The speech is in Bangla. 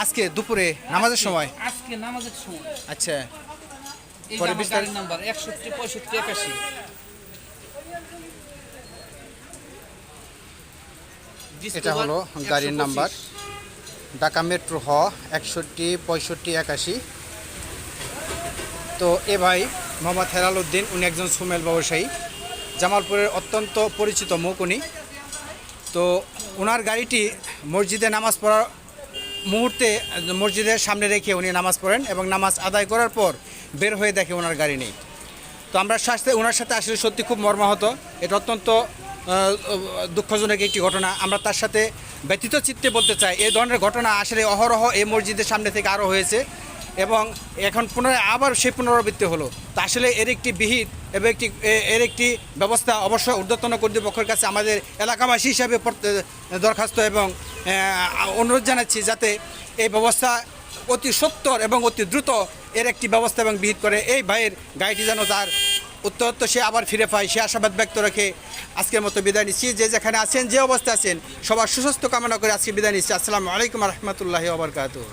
আজকে দুপুরে নামাজের সময়? আজকে নামাজের সময়। আচ্ছা। পরে বিস্তারিত- নাম্বার একষট্টি পঁয়ষট্টি একাশি। এটা হলো গাড়ির নাম্বার। ঢাকা মেট্রো হ একষট্টি পঁয়ষট্টি একাশি। তো এ ভাই মোহাম্মদ হেলাল উদ্দিন উনি একজন সুমেল ব্যবসায়ী। জামালপুরের অত্যন্ত পরিচিত মুখ উনি। তো ওনার গাড়িটি মসজিদে নামাজ পড়ার মুহূর্তে মসজিদের সামনে রেখে উনি নামাজ পড়েন এবং নামাজ আদায় করার পর বের হয়ে দেখে ওনার গাড়ি নেই। তো আমরা সাথে ওনার সাথে আসলে সত্যি খুব মর্মাহত। এটা অত্যন্ত দুঃখজনক একটি ঘটনা। আমরা তার সাথে ব্যতীত চিত্তে বলতে চাই এই ধরনের ঘটনা আসলে অহরহ এই মসজিদের সামনে থেকে আরও হয়েছে এবং এখন পুনরায় আবার সেই পুনরাবৃত্তি হলো। তা আসলে এর একটি বিহিত এবং একটি এর একটি ব্যবস্থা অবশ্যই ঊর্ধ্বতন কর্তৃপক্ষের কাছে আমাদের এলাকাবাসী হিসাবে দরখাস্ত এবং অনুরোধ জানাচ্ছি যাতে এই ব্যবস্থা অতি সত্তর এবং অতি দ্রুত এর একটি ব্যবস্থা এবং বিহিত করে। এই ভাইয়ের গাড়িটি যেন তার উত্তরোত্তর সে আবার ফিরে পায়, সে আশাবাদ ব্যক্ত রেখে আজকের মতো বিদায় নিচ্ছি। যে যেখানে আছেন, যে অবস্থায় আছেন, সবার সুস্বাস্থ্য কামনা করে আজকে বিদায় নিচ্ছি। আসসালামু আলাইকুম রহমতুল্লাহ ওবরকাতুহ